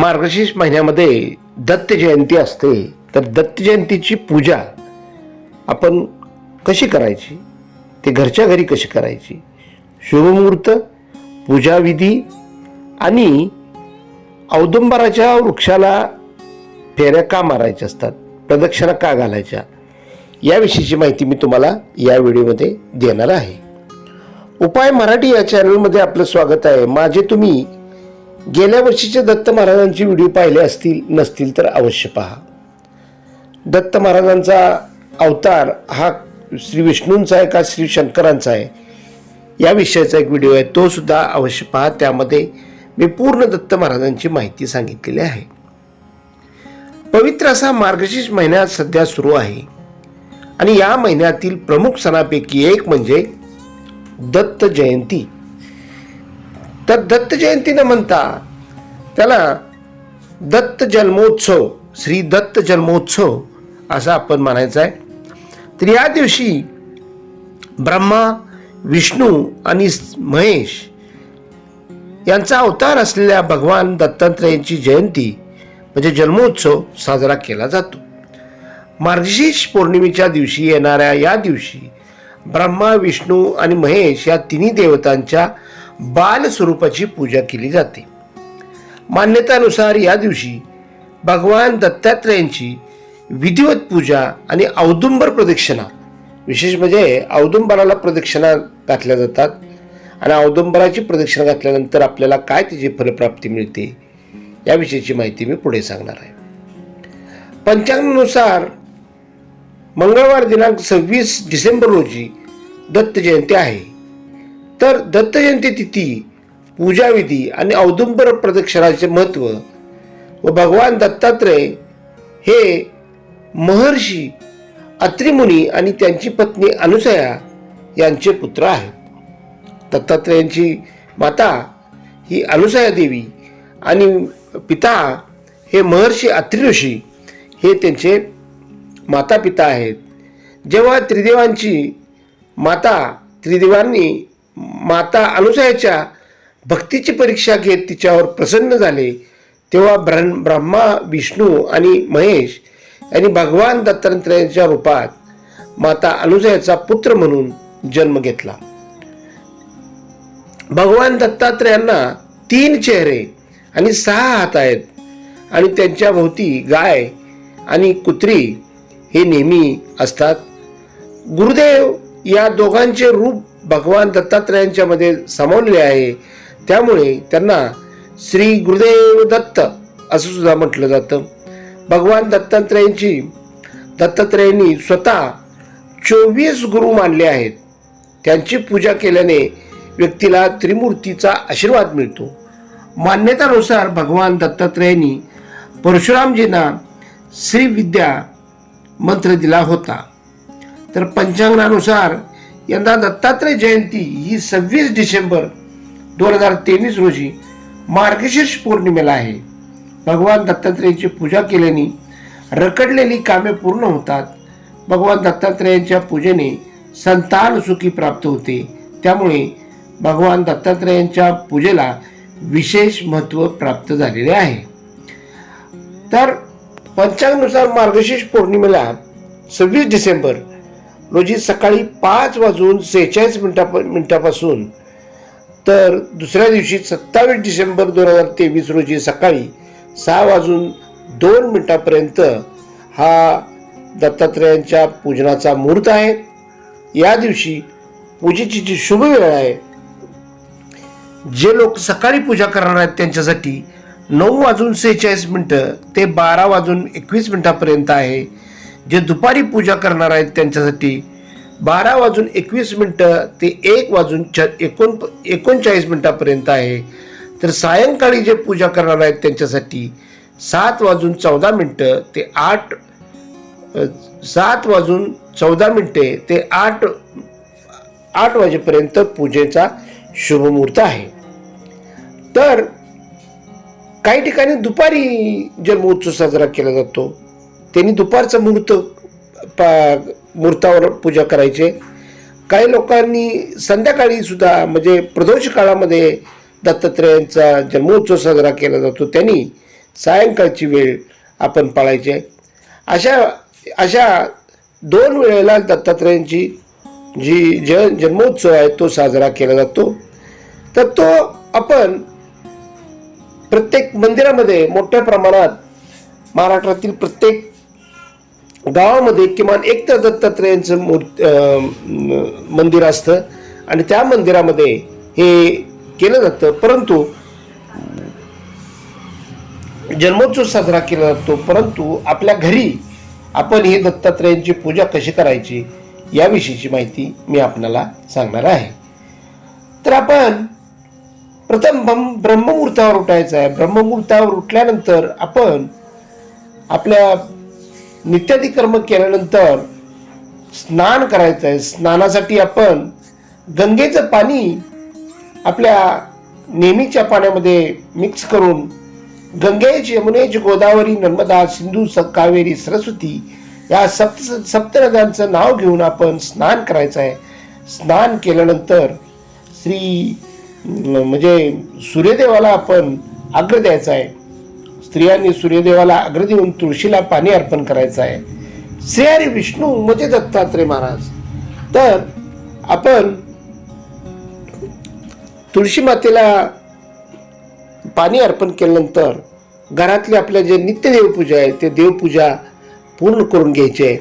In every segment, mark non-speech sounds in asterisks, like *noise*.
मार्गशीर्ष महिन्यामध्ये दत्त जयंती असते. तर दत्त जयंतीची पूजा आपण कशी करायची? ते घरच्या घरी कशी करायची? शुभमुहूर्त पूजाविधी आणि औदुंबराच्या वृक्षाला फेऱ्या का मारायच्या असतात? प्रदक्षिणा का घालायच्या? याविषयीची माहिती मी तुम्हाला या व्हिडिओमध्ये देणार आहे. उपाय मराठी या चॅनलमध्ये आपलं स्वागत आहे. माझे तुम्ही गेल्या वर्षीचे दत्त महाराजांचे व्हिडिओ पाहिले असतील नसतील तर अवश्य पहा. दत्त महाराजांचा अवतार हा श्री विष्णूंचा आहे का श्री शंकरांचा आहे? या विषयाचा एक व्हिडिओ आहे तो सुद्धा अवश्य पहा. त्यामध्ये मी पूर्ण दत्त महाराजांची माहिती सांगितलेली आहे. पवित्र असा मार्गशीर्ष महिना सध्या सुरू आहे. आणि या महिन्यातील प्रमुख सणापैकी एक म्हणजे दत्त जयंती. तर दत्त जयंती न म्हणता त्याला दत्त जन्मोत्सव श्री दत्त जन्मोत्सव असं आपण म्हणायचं आहे. तर या दिवशी ब्रह्मा विष्णू आणि महेश यांचा अवतार असलेल्या भगवान दत्तात्रयांची जयंती म्हणजे जन्मोत्सव साजरा केला जातो. मार्गशीर्ष पौर्णिमेच्या दिवशी येणाऱ्या या दिवशी ब्रह्मा विष्णू आणि महेश या तिन्ही देवतांच्या बाल स्वरूपाची पूजा केली जाते. मान्यतानुसार या दिवशी भगवान दत्तात्रयांची विधिवत पूजा आणि औदुंबर प्रदक्षिणा विशेष म्हणजे औदुंबराला प्रदक्षिणा घातल्या जातात आणि औदुंबराची प्रदक्षिणा घातल्यानंतर आपल्याला काय त्याची फलप्राप्ती मिळते याविषयीची माहिती मी पुढे सांगणार आहे. पंचांगानुसार मंगळवार दिनांक सव्वीस डिसेंबर रोजी दत्त जयंती आहे. तर दत्त जयंती तिथी पूजाविधी आणि औदुंबर प्रदक्षिणाचे महत्त्व व भगवान दत्तात्रय हे महर्षी अत्रिमुनी आणि त्यांची पत्नी अनुसया यांचे पुत्र आहेत. दत्तात्रयांची माता ही अनुसया देवी आणि पिता हे महर्षी अत्रि ऋषी हे त्यांचे माता पिता आहेत. जेव्हा त्रिदेवांची माता त्रिदेवांनी माता अनुसयाच्या भक्तीची परीक्षा घेत तिच्यावर प्रसन्न झाले. तेव्हा ब्रह्म ब्रह्मा विष्णू आणि महेश यांनी भगवान दत्तात्रयांच्या रूपात माता अनुजयाचा पुत्र म्हणून जन्म घेतला. भगवान दत्तात्रयांना तीन चेहरे आणि सहा हात आहेत आणि त्यांच्या भोवती गाय आणि कुत्री हे नेहमी असतात. गुरुदेव या दोघांचे रूप भगवान दत्तात्रयांच्या मध्ये सामावलेले आहे. त्यामुळे त्यांना श्री गुरुदेव दत्त असं सुद्धा म्हटलं जातं. भगवान दत्तात्रयांची दत्तात्रयांनी स्वतः चोवीस गुरु मानले आहेत. त्यांची पूजा केल्याने व्यक्तीला त्रिमूर्तीचा आशीर्वाद मिळतो. मान्यतानुसार भगवान दत्तात्रयांनी परशुरामजींना श्रीविद्या मंत्र दिला होता. तर पंचांगानुसार यंदा दत्तात्रय जयंती ही सव्वीस डिसेंबर दोन हजार तेवीस रोजी मार्गशीर्ष पौर्णिमेला आहे. भगवान दत्तात्रयाची पूजा केल्याने रखडलेली कामे पूर्ण होतात. भगवान दत्तात्रयांच्या पूजेने संतान सुखी प्राप्त होते. त्यामुळे भगवान दत्तात्रयांच्या पूजेला विशेष महत्त्व प्राप्त झालेले आहे. तर पंचांगनुसार मार्गशीर्ष पौर्णिमेला सव्वीस डिसेंबर रोजी सकाळी पाच वाजून सेहेचाळीस मिनिटा मिनिटापासून तर दुसऱ्या दिवशी सत्तावीस डिसेंबर दोन हजार तेवीस रोजी सकाळी सहा वाजून दोन मिनिटापर्यंत हा दत्तात्रयांच्या पूजनाचा मुहूर्त आहे. या दिवशी पूजेची जी शुभ वेळ आहे जे लोक सकाळी पूजा करणार आहेत त्यांच्यासाठी नऊ वाजून सेहेचाळीस मिनटं ते बारा वाजून एकवीस मिनटापर्यंत आहे. जे दुपारी पूजा करणार आहेत त्यांच्यासाठी बारा वाजून एकवीस मिनटं ते एक वाजून च एकोण एकोणचाळीस मिनटापर्यंत आहे. तर सायंकाळी जे पूजा करणार आहेत त्यांच्यासाठी सात वाजून चौदा मिनटं ते आठ सात वाजून चौदा मिनटे ते आठ आठ वाजेपर्यंत पूजेचा शुभमुहूर्त आहे. तर काही ठिकाणी दुपारी जन्मोत्सव साजरा केला जातो. त्यांनी दुपारचं मुहूर्त पा मुहूर्तावर पूजा करायचे. काही लोकांनी संध्याकाळी सुद्धा म्हणजे प्रदोष काळामध्ये दत्तात्रयांचा जन्मोत्सव साजरा केला जातो त्यांनी सायंकाळची वेळ आपण पाळायची. अशा अशा दोन वेळेला दत्तात्रयांची जी ज जन्मोत्सव आहे तो साजरा केला जातो. तर तो आपण प्रत्येक मंदिरामध्ये मोठ्या प्रमाणात महाराष्ट्रातील प्रत्येक गावामध्ये किमान एक तर दत्तात्रेयांचं मूर्ती मंदिर असतं आणि त्या मंदिरामध्ये हे केलं जातं. परंतु जन्मोत्सव साजरा केला जातो परंतु आपल्या घरी आपण हे दत्तात्रयांची पूजा कशी करायची याविषयीची माहिती मी आपणाला सांगणार आहे. तर आपण प्रथम ब्रह्म ब्रह्ममुहूर्तावर उठायचं आहे. ब्रह्ममुहूर्तावर उठल्यानंतर आपण आपल्या नित्यादी कर्म केल्यानंतर स्नान करायचं आहे स्नानासाठी आपण गंगेचं पाणी आपल्या नेहमीच्या पाण्यामध्ये मिक्स करून गंगेज यमुनेज गोदावरी नर्मदा सिंधू स कावेरी सरस्वती या सप्त सप्तनद्यांचं नाव घेऊन आपण स्नान करायचं आहे स्नान केल्यानंतर श्री म्हणजे सूर्यदेवाला आपण आग्र द्यायचा आहे स्त्रियांनी सूर्यदेवाला अग्र देऊन तुळशीला पाणी अर्पण करायचं आहे. श्री हरी विष्णू म्हणजे दत्तात्रय महाराज. तर आपण तुळशी मातेला पाणी अर्पण केल्यानंतर घरातले आपल्या जे नित्य देवपूजा आहे ते देवपूजा पूर्ण करून घ्यायची आहे.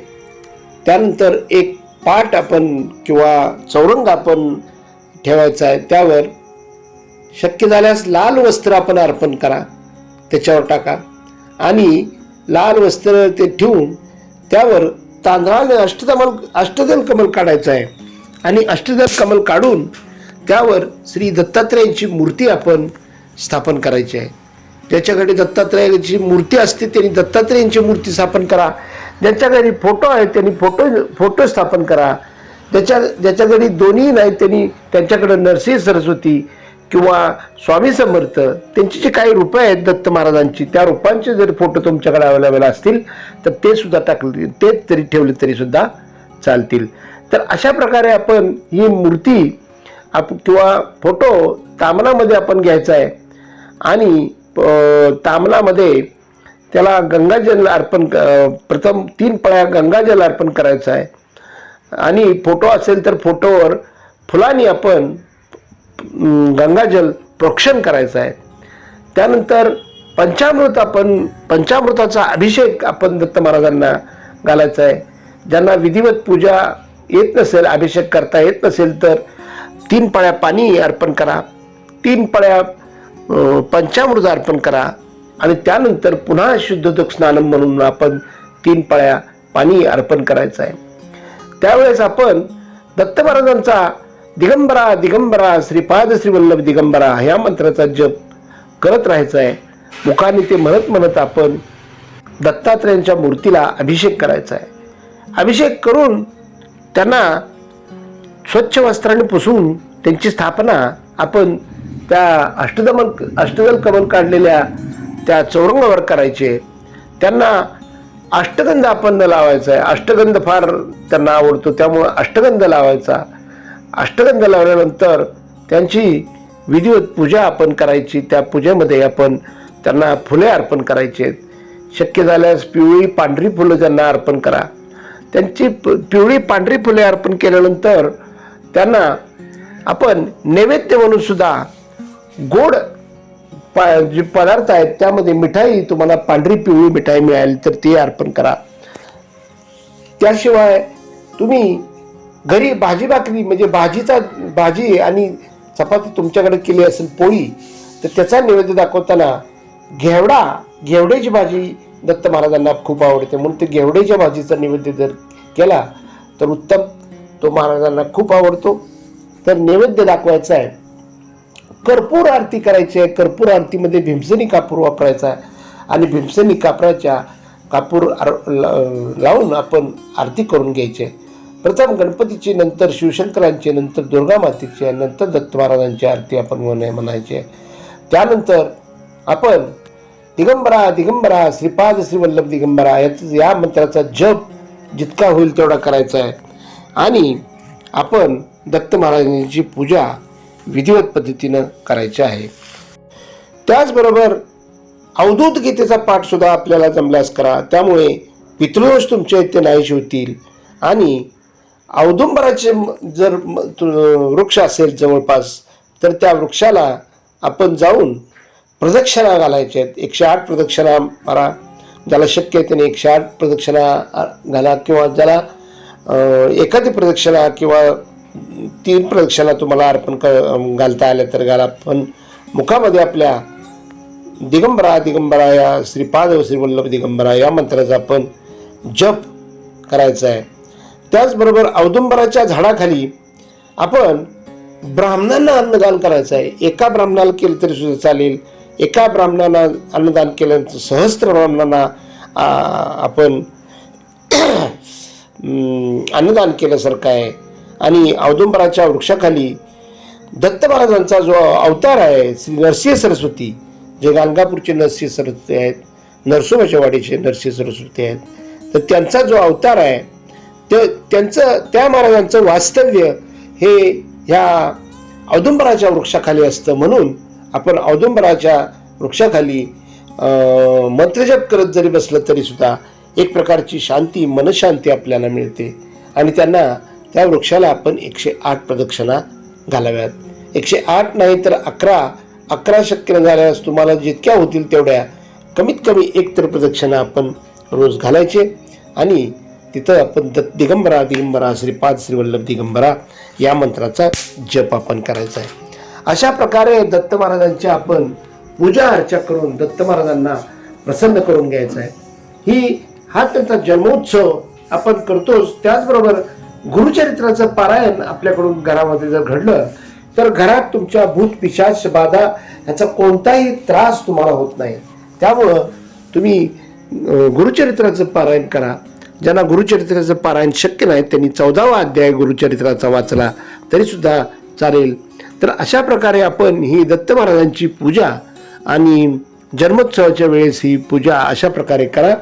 त्यानंतर एक पाठ आपण किंवा चौरंग आपण ठेवायचा आहे. त्यावर शक्य झाल्यास लाल वस्त्र आपण अर्पण करा. त्याच्यावर टाका. आणि लाल वस्त्र ते ठेवून त्यावर तांदळाने अष्टदमल अष्टदल कमल काढायचं आहे. आणि अष्टदल कमल काढून त्यावर श्री दत्तात्रयांची मूर्ती आपण स्थापन करायची आहे. ज्याच्याकडे दत्तात्रयाची मूर्ती असते त्यांनी दत्तात्रयांची मूर्ती स्थापन करा. ज्याच्याकडे फोटो आहे त्यांनी फोटो फोटो स्थापन करा. ज्याच्या ज्याच्या दोन्ही नाही त्यांनी त्यांच्याकडे नरसिंह सरस्वती किंवा स्वामी समर्थ त्यांची जी काही रूपं आहेत दत्त महाराजांची त्या रूपांचे जर फोटो तुमच्याकडे अवेलेबल असतील तर ते सुद्धा टाकले ते तरी ठेवले तरी सुद्धा चालतील. तर अशा प्रकारे आपण ही मूर्ती आप किंवा फोटो तामनामध्ये आपण घ्यायचा आहे. आणि तामनामध्ये त्याला गंगाजल अर्पण प्रथम तीन पळ्या गंगाजल अर्पण करायचं आहे. आणि फोटो असेल तर फोटोवर फुलांनी आपण गंगाजल प्रोक्षण करायचं आहे. त्यानंतर पंचामृत आपण पंचामृताचा अभिषेक आपण दत्त महाराजांना घालायचा आहे. ज्यांना विधिवत पूजा येत नसेल अभिषेक करता येत नसेल तर तीन पळ्या पाणी अर्पण करा. तीन पळ्या पंचामृत अर्पण करा. आणि त्यानंतर पुन्हा शुद्धोदक स्नान म्हणून आपण तीन पळ्या पाणी अर्पण करायचं आहे. त्यावेळेस आपण दत्त महाराजांचा दिगंबरा दिगंबरा श्रीपाद श्रीवल्लभ दिगंबरा ह्या मंत्राचा जप करत राहायचा आहे मुखाने ते म्हणत म्हणत आपण दत्तात्रयांच्या मूर्तीला अभिषेक करायचा आहे अभिषेक करून त्यांना स्वच्छ वस्त्राने पुसून त्यांची स्थापना आपण त्या अष्टदमल अष्टदल कमल काढलेल्या त्या चौरंगावर करायचे. त्यांना अष्टगंध आपण लावायचा आहे अष्टगंध फार त्यांना आवडतो त्यामुळं अष्टगंध लावायचा. अष्टगंध लावल्यानंतर त्यांची विधिवत पूजा आपण करायची. त्या पूजेमध्ये आपण त्यांना फुले अर्पण करायची. आहेत शक्य झाल्यास पिवळी पांढरी फुलं त्यांना अर्पण करा. त्यांची पिवळी पांढरी फुले अर्पण केल्यानंतर त्यांना आपण नैवेद्य म्हणून सुद्धा गोड प जे पदार्थ आहेत त्यामध्ये मिठाई तुम्हाला पांढरी पिवळी मिठाई मिळाली तर ती अर्पण करा. त्याशिवाय तुम्ही घरी भाजी भाकरी म्हणजे भाजीचा भाजी आणि चपाती तुमच्याकडे केली असेल पोळी तर त्याचा नैवेद्य दाखवताना घेवडा घेवड्याची भाजी दत्त महाराजांना खूप आवडते. म्हणून ते घेवड्याच्या भाजीचा नैवेद्य जर केला तर उत्तम. तो महाराजांना खूप आवडतो. तर नैवेद्य दाखवायचा आहे. कर्पूर आरती करायची आहे. कर्पूर आरतीमध्ये भीमसेनी कापूर वापरायचा आहे. आणि भीमसेनी कापराच्या कापूर आर- लावून आपण आरती करून घ्यायची आहे. प्रथम गणपतीची नंतर शिवशंकरांची नंतर दुर्गा मातेची आहे नंतर दत्त महाराजांची आरती आपण म्हणाय म्हणायची आहे. त्यानंतर आपण दिगंबरा दिगंबरा श्रीपाद श्रीवल्लभ दिगंबरा याच या मंत्राचा जप जितका होईल तेवढा करायचा आहे. आणि आपण दत्त महाराजांची पूजा विधिवत पद्धतीनं करायची आहे. त्याचबरोबर अवधूत गीतेचा पाठसुद्धा आपल्याला जमल्यास करा. त्यामुळे पितृदोष तुमच्या इथे नाहीशी होतील आणि औदुंबराचे म- जर वृक्ष असेल जवळपास तर त्या वृक्षाला आपण जाऊन प्रदक्षिणा घालायच्या आहेत. एकशे आठ प्रदक्षिणा मारा. ज्याला शक्य आहे त्याने एकशे आठ प्रदक्षिणा घाला किंवा ज्याला एखादी प्रदक्षिणा किंवा तीन प्रदक्षिणा तुम्हाला अर्पण क घालता आल्या तर घाला. पण मुखामध्ये आपल्या दिगंबरा दिगंबरा या श्रीपाद श्रीवल्लभ दिगंबरा या मंत्राचा आपण जप करायचा आहे. त्याचबरोबर औदुंबराच्या झाडाखाली आपण ब्राह्मणांना अन्नदान करायचं आहे. एका ब्राह्मणाला केलं तरी सुद्धा चालेल. एका ब्राह्मणाला अन्नदान केल्यानंतर सहस्त्र ब्राह्मणांना आपण *clears throat* अन्नदान केल्यासारखं आहे. आणि औदुंबराच्या वृक्षाखाली दत्त महाराजांचा जो अवतार आहे श्री नरसिंह सरस्वती जे गाणगापूरचे नरसिंह सरस्वती आहेत नरसोबाच्या वाडीचे नरसिंह सरस्वती आहेत तर त्यांचा जो अवतार आहे ते त्यांचं त्या महाराजांचं वास्तव्य हे ह्या औदुंबराच्या वृक्षाखाली असतं म्हणून आपण औदुंबराच्या वृक्षाखाली मंत्रजप करत जरी बसलं तरी सुद्धा एक प्रकारची शांती मनशांती आपल्याला मिळते. आणि त्यांना त्या वृक्षाला आपण एकशे आठ प्रदक्षिणा घालाव्यात. एकशे आठ नाही तर अकरा अकरा शक्य न झाल्यास तुम्हाला जितक्या होतील तेवढ्या कमीत कमी एक तर प्रदक्षिणा आपण रोज घालायचे. आणि तिथं आपण दत्त दिगंबरा दिगंबरा श्रीपाद श्रीवल्लभ दिगंबरा या मंत्राचा जप आपण करायचा आहे. अशा प्रकारे दत्त महाराजांची आपण पूजा अर्चा करून दत्त महाराजांना प्रसन्न करून घ्यायचा आहे. ही हा त्यांचा जन्मोत्सव आपण करतोच. त्याचबरोबर गुरुचरित्राचं पारायण आपल्याकडून घरामध्ये जर घडलं तर घरात तुमच्या भूत पिशाच बाधा ह्याचा कोणताही त्रास तुम्हाला होत नाही. त्यामुळं तुम्ही गुरुचरित्राचं पारायण करा. ज्यांना गुरुचरित्राचं पारायण शक्य नाही त्यांनी चौदावा अध्याय गुरुचरित्राचा वाचला तरीसुद्धा चालेल. तर अशा प्रकारे आपण ही दत्त महाराजांची पूजा आणि जन्मोत्सवाच्या वेळेस ही पूजा अशा प्रकारे करा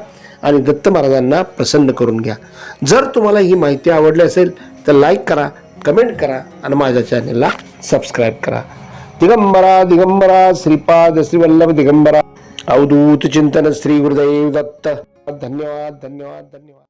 आणि दत्त महाराजांना प्रसन्न करून घ्या. जर तुम्हाला ही माहिती आवडली असेल तर लाईक करा कमेंट करा आणि माझ्या चॅनेलला सबस्क्राईब करा. दिगंबरा दिगंबरा श्रीपाद श्रीवल्लभ दिगंबरा. अवधूत चिंतन श्री गुरुदैव दत्त. धन्यवाद धन्यवाद धन्यवाद.